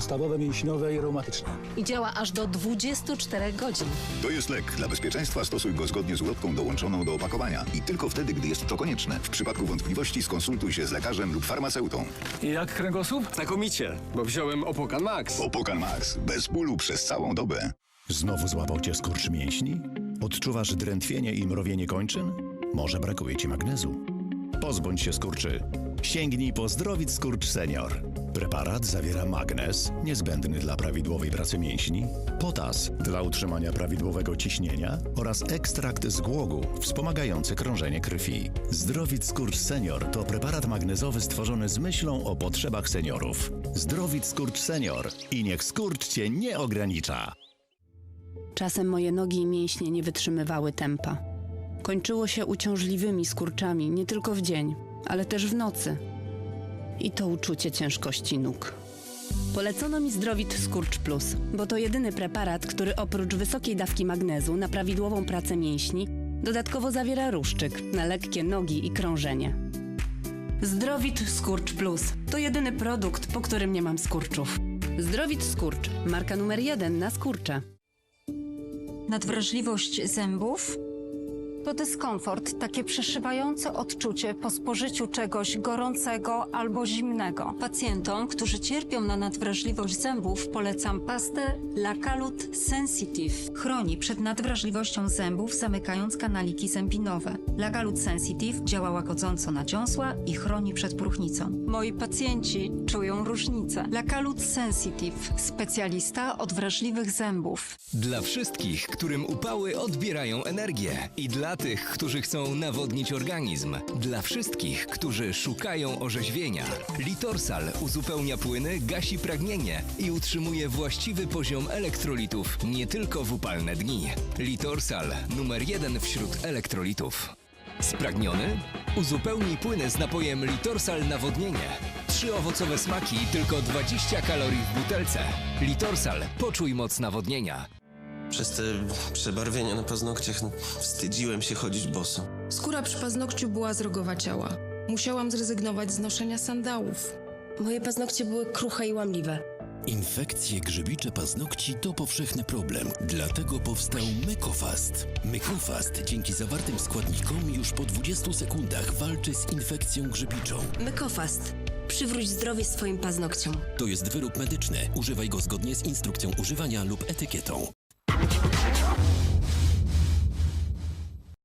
Stawowe, mięśniowe i reumatyczne. I działa aż do 24 godzin. To jest lek. Dla bezpieczeństwa stosuj go zgodnie z ulotką dołączoną do opakowania i tylko wtedy, gdy jest to konieczne. W przypadku wątpliwości skonsultuj się z lekarzem lub farmaceutą. I jak kręgosłup? Znakomicie, bo wziąłem Opokan Max. Opokan Max. Bez bólu przez całą dobę. Znowu złapał cię skurcz mięśni? Odczuwasz drętwienie i mrowienie kończyn? Może brakuje ci magnezu? Pozbądź się skurczy. Sięgnij po Zdrowit Skurcz Senior. Preparat zawiera magnez, niezbędny dla prawidłowej pracy mięśni, potas dla utrzymania prawidłowego ciśnienia oraz ekstrakt z głogu wspomagający krążenie krwi. Zdrowit Skurcz Senior to preparat magnezowy stworzony z myślą o potrzebach seniorów. Zdrowit Skurcz Senior i niech skurcz cię nie ogranicza. Czasem moje nogi i mięśnie nie wytrzymywały tempa. Kończyło się uciążliwymi skurczami nie tylko w dzień, ale też w nocy. I to uczucie ciężkości nóg. Polecono mi Zdrowit Skurcz Plus, bo to jedyny preparat, który oprócz wysokiej dawki magnezu na prawidłową pracę mięśni, dodatkowo zawiera ruszczyk na lekkie nogi i krążenie. Zdrowit Skurcz Plus to jedyny produkt, po którym nie mam skurczów. Zdrowit Skurcz, marka numer jeden na skurcze. Nadwrażliwość zębów to dyskomfort, takie przeszywające odczucie po spożyciu czegoś gorącego albo zimnego. Pacjentom, którzy cierpią na nadwrażliwość zębów, polecam pastę Lacalut Sensitive. Chroni przed nadwrażliwością zębów, zamykając kanaliki zębinowe. Lacalut Sensitive działa łagodząco na dziąsła i chroni przed próchnicą. Moi pacjenci czują różnicę. Lacalut Sensitive, specjalista od wrażliwych zębów. Dla wszystkich, którym upały odbierają energię i dla tych, którzy chcą nawodnić organizm. Dla wszystkich, którzy szukają orzeźwienia. Litorsal uzupełnia płyny, gasi pragnienie i utrzymuje właściwy poziom elektrolitów nie tylko w upalne dni. Litorsal numer jeden wśród elektrolitów. Spragniony? Uzupełnij płyny z napojem Litorsal Nawodnienie. Trzy owocowe smaki i tylko 20 kalorii w butelce. Litorsal, poczuj moc nawodnienia. Przez te przebarwienia na paznokciach no, wstydziłem się chodzić boso. Skóra przy paznokciu była zrogowaciała. Musiałam zrezygnować z noszenia sandałów. Moje paznokcie były kruche i łamliwe. Infekcje grzybicze paznokci to powszechny problem, dlatego powstał Mykofast. Mykofast dzięki zawartym składnikom już po 20 sekundach walczy z infekcją grzybiczą. Mykofast. Przywróć zdrowie swoim paznokciom. To jest wyrób medyczny. Używaj go zgodnie z instrukcją używania lub etykietą.